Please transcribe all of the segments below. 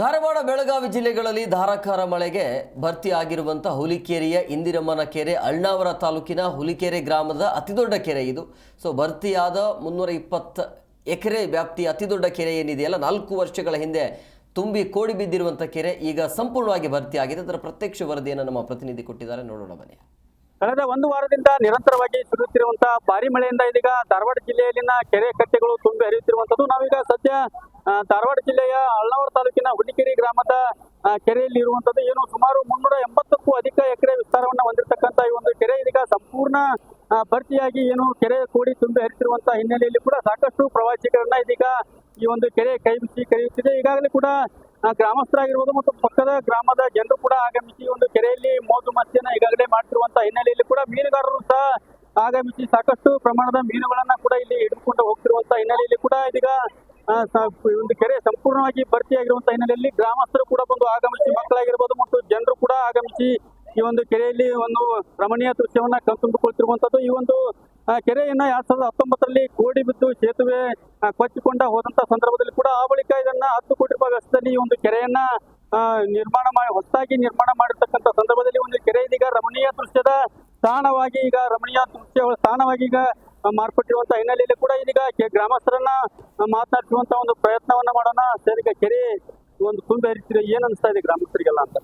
ಧಾರವಾಡ ಬೆಳಗಾವಿ ಜಿಲ್ಲೆಗಳಲ್ಲಿ ಧಾರಾಕಾರ ಮಳೆಗೆ ಭರ್ತಿಯಾಗಿರುವಂಥ ಹುಲಿಕೆರೆಯ ಇಂದಿರಮ್ಮನ ಕೆರೆ ಅಳ್ನಾವರ ತಾಲೂಕಿನ ಹುಲಿಕೆರೆ ಗ್ರಾಮದ ಅತಿದೊಡ್ಡ ಕೆರೆ ಇದು. ಸೊ ಭರ್ತಿಯಾದ ಮುನ್ನೂರ ಇಪ್ಪತ್ತು ಎಕರೆ ವ್ಯಾಪ್ತಿಯ ಅತಿದೊಡ್ಡ ಕೆರೆ ಏನಿದೆಯಲ್ಲ ನಾಲ್ಕು ವರ್ಷಗಳ ಹಿಂದೆ ತುಂಬಿ ಕೋಡಿ ಬಿದ್ದಿರುವಂಥ ಕೆರೆ ಈಗ ಸಂಪೂರ್ಣವಾಗಿ ಭರ್ತಿಯಾಗಿದೆ. ಅದರ ಪ್ರತ್ಯಕ್ಷ ವರದಿಯನ್ನು ನಮ್ಮ ಪ್ರತಿನಿಧಿ ಕೊಟ್ಟಿದ್ದಾರೆ. ನೋಡೋಣ ಬನ್ನಿ. ಕಳೆದ ಒಂದು ವಾರದಿಂದ ನಿರಂತರವಾಗಿ ಸುರಿಯುತ್ತಿರುವಂತಹ ಭಾರಿ ಮಳೆಯಿಂದ ಇದೀಗ ಧಾರವಾಡ ಜಿಲ್ಲೆಯಲ್ಲಿನ ಕೆರೆ ಕಟ್ಟೆಗಳು ತುಂಬಿ ಹರಿಯುತ್ತಿರುವಂತದ್ದು ನಾವೀಗ ಸದ್ಯ ಧಾರವಾಡ ಜಿಲ್ಲೆಯ ಅಳ್ನಾವರ ತಾಲೂಕಿನ ಹುಲಿಕೆರೆ ಗ್ರಾಮದ ಕೆರೆಯಲ್ಲಿ ಇರುವಂತದ್ದು ಏನು ಸುಮಾರು ಮುನ್ನೂರ ಎಂಬತ್ತಕ್ಕೂ ಅಧಿಕ ಎಕರೆ ವಿಸ್ತಾರವನ್ನು ಹೊಂದಿರತಕ್ಕಂತ ಈ ಒಂದು ಕೆರೆ ಇದೀಗ ಸಂಪೂರ್ಣ ಭರ್ತಿಯಾಗಿ ಏನು ಕೆರೆ ಕೂಡಿ ತುಂಬಿ ಹರಿತಿರುವಂತಹ ಹಿನ್ನೆಲೆಯಲ್ಲಿ ಕೂಡ ಸಾಕಷ್ಟು ಪ್ರವಾಸಿಗರನ್ನ ಇದೀಗ ಈ ಒಂದು ಕೆರೆ ಕೈ ಬಿಸಿ ಕರೆಯುತ್ತಿದೆ. ಈಗಾಗಲೇ ಕೂಡ ಗ್ರಾಮಸ್ಥರಾಗಿರ್ಬೋದು ಮತ್ತು ಪಕ್ಕದ ಗ್ರಾಮದ ಜನರು ಕೂಡ ಆಗಮಿಸಿ ಒಂದು ಮಸ್ತಿಯನ್ನ ಈಗಾಗಲೇ ಮಾಡ್ತಿರುವಂತಹ ಹಿನ್ನೆಲೆಯಲ್ಲಿ ಕೂಡ ಮೀನುಗಾರರು ಸಹ ಆಗಮಿಸಿ ಸಾಕಷ್ಟು ಪ್ರಮಾಣದ ಮೀನುಗಳನ್ನ ಕೂಡ ಇಲ್ಲಿ ಹಿಡಿದುಕೊಂಡು ಹೋಗ್ತಿರುವಂತಹ ಹಿನ್ನೆಲೆಯಲ್ಲಿ ಕೂಡ ಇದೀಗ ಒಂದು ಕೆರೆ ಸಂಪೂರ್ಣವಾಗಿ ಭರ್ತಿಯಾಗಿರುವಂತಹ ಹಿನ್ನೆಲೆಯಲ್ಲಿ ಗ್ರಾಮಸ್ಥರು ಕೂಡ ಬಂದು ಆಗಮಿಸಿ ಮಕ್ಕಳಾಗಿರ್ಬೋದು ಮತ್ತು ಜನರು ಕೂಡ ಆಗಮಿಸಿ ಈ ಒಂದು ಕೆರೆಯಲ್ಲಿ ಒಂದು ರಮಣೀಯ ದೃಶ್ಯವನ್ನ ಕಣ್ತುಂಬಿಕೊಳ್ತಿರುವಂತದ್ದು ಈ ಒಂದು ಕೆರೆಯನ್ನ ಎರಡ್ ಸಾವಿರದ ಹತ್ತೊಂಬತ್ತರಲ್ಲಿ ಕೋಡಿ ಬಿದ್ದು ಸೇತುವೆ ಕೊಚ್ಚಿಕೊಂಡ ಹೋದಂತ ಸಂದರ್ಭದಲ್ಲಿ ಕೂಡ ಆ ಬಳಿಕ ಇದನ್ನ ಹತ್ತು ಕೋಟಿ ರೂಪಾಯಿ ವೆಚ್ಚದಲ್ಲಿ ಈ ಒಂದು ಕೆರೆಯನ್ನ ನಿರ್ಮಾಣ ಮಾಡಿ ಹೊಸದಾಗಿ ನಿರ್ಮಾಣ ಮಾಡಿರ್ತಕ್ಕಂಥ ಸಂದರ್ಭದಲ್ಲಿ ಒಂದು ಕೆರೆ ಇದೀಗ ರಮಣೀಯ ದೃಶ್ಯದ ತಾಣವಾಗಿ ಈಗ ರಮಣೀಯ ದೃಶ್ಯ ತಾಣವಾಗಿ ಈಗ ಮಾರ್ಪಟ್ಟಿರುವಂತಹ ಮಾರ್ಪಟ್ಟಿರುವಂತ ಹಿನ್ನೆಲೆಯಲ್ಲಿ ಕೂಡ ಇದೀಗ ಗ್ರಾಮಸ್ಥರನ್ನ ಮಾತನಾಡಿಸುವಂತ ಒಂದು ಪ್ರಯತ್ನವನ್ನ ಮಾಡೋಣ. ಸರ್, ಈಗ ಕೆರೆ ಒಂದು ತುಂಬಿ ಹರಿತಿದೆ ಏನ್ ಅನಿಸ್ತಾ ಇದೆ ಗ್ರಾಮಸ್ಥರಿಗೆಲ್ಲ ಅಂತ?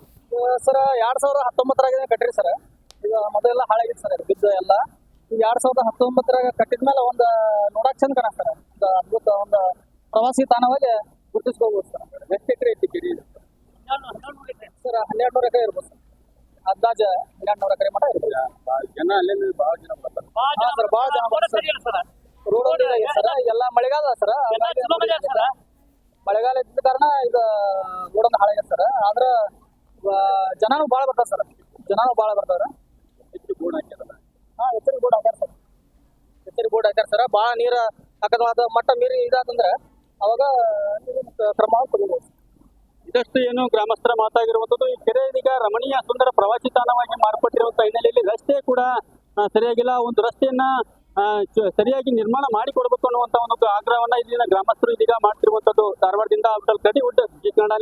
ಸರ್, ಎರಡ್ ಸಾವಿರದ ಹತ್ತೊಂಬತ್ತರಾಗ ಕಟ್ಟಿರಿ ಸರ್. ಈಗ ಮೊದಲೆಲ್ಲ ಹಾಳಾಗಿತ್ತು ಸರ್ ಬಿದ್ದ ಎಲ್ಲ. ಈಗ ಎರಡ್ ಸಾವಿರದ ಹತ್ತೊಂಬತ್ತರಾಗ ಕಟ್ಟಿದ್ಮೇಲೆ ಒಂದು ನೋಡಕ್ ಚಂದ ಕಾಣಿಸ್ತಾರೆ ಒಂದು ಅದ್ಭುತ ಒಂದು ಪ್ರವಾಸಿ ತಾಣವಾಗಿ ಗುರುತಿಸ್ಕೋಬಹುದು ಸರ್ ಎಷ್ಟು ಎಕರೆ ಐತಿ ಕೆರೆ ಇದು? ಸರ್ ಹನ್ನೆರಡು ನೂರ ಎಕರೆ ಇರ್ಬೋದು ಸರ್. ಅಂದಾಜ ಹನ್ನೆರಡು ನೂರು ಎಕರೆ ಮಟ್ಟ ಇರ್ಬೋದು. ಜನ ಅಲ್ಲೇ ಬಹಳ ಜನ ಬರ್ತಾರೆ. ಹಾ ಸರ್ ಭಾಳ ಜನ ಬರ್ತಾರೆ. ಸರ್. ರೋಡ್ ಇದೆ ಸರ್. ಎಲ್ಲ ಮಳೆಗಾಲ ಸರ್. ಮಳೆಗಾಲ ಇದ್ದ ಕಾರಣ ಇದು ರೋಡನ್ನ ಹಾಳಾಗ ಸರ್. ಆದ್ರ ಜನನು ಬಹಳ ಭಾಳ ಬರ್ತಾರೆ ಸರ್. ಜನನು ಬಹಳ ಬರ್ತಾರೆ. ಹೆಚ್ಚು ಬೋರ್ಡ್ ಹಾಕ್ಯಾರ ಹಾ ಎಚ್ಚರಿಕೆ ಬೋರ್ಡ್ ಹಾಕ್ಯಾರ ಸರ್. ಹೆಚ್ಚಿನ ಬೋರ್ಡ್ ಹಾಕ್ಯಾರ ಸರ್. ಭಾಳ ನೀರು ಹಾಕದ ಮಟ್ಟ ಮೀರಿ ಇದಾತಂದ್ರೆ ಅವಾಗ ನೀರಿನ ಕ್ರಮ ತಗೋಬಹುದು ಇದಷ್ಟು ಏನು ಗ್ರಾಮಸ್ಥರ ಮಾತಾಗಿರುವಂತದ್ದು ಈ ಕೆರೆ ಇದೀಗ ರಮಣೀಯ ಸುಂದರ ಪ್ರವಾಸಿ ತಾಣವಾಗಿ ಮಾರ್ಪಟ್ಟಿರುವಂತಹ ಹಿನ್ನೆಲೆಯಲ್ಲಿ ರಸ್ತೆ ಕೂಡ ಸರಿಯಾಗಿಲ್ಲ. ಒಂದು ರಸ್ತೆಯನ್ನ ಸರಿಯಾಗಿ ನಿರ್ಮಾಣ ಮಾಡಿಕೊಡ್ಬೇಕು ಅನ್ನುವಂತ ಒಂದು ಆಗ್ರಹವನ್ನ ಇಲ್ಲಿನ ಗ್ರಾಮಸ್ಥರು ಇದೀಗ ಮಾಡ್ತಿರುವಂತದ್ದು ಧಾರವಾಡದಿಂದ ಕಡಿ ಜಿ ಕನ್ನಡ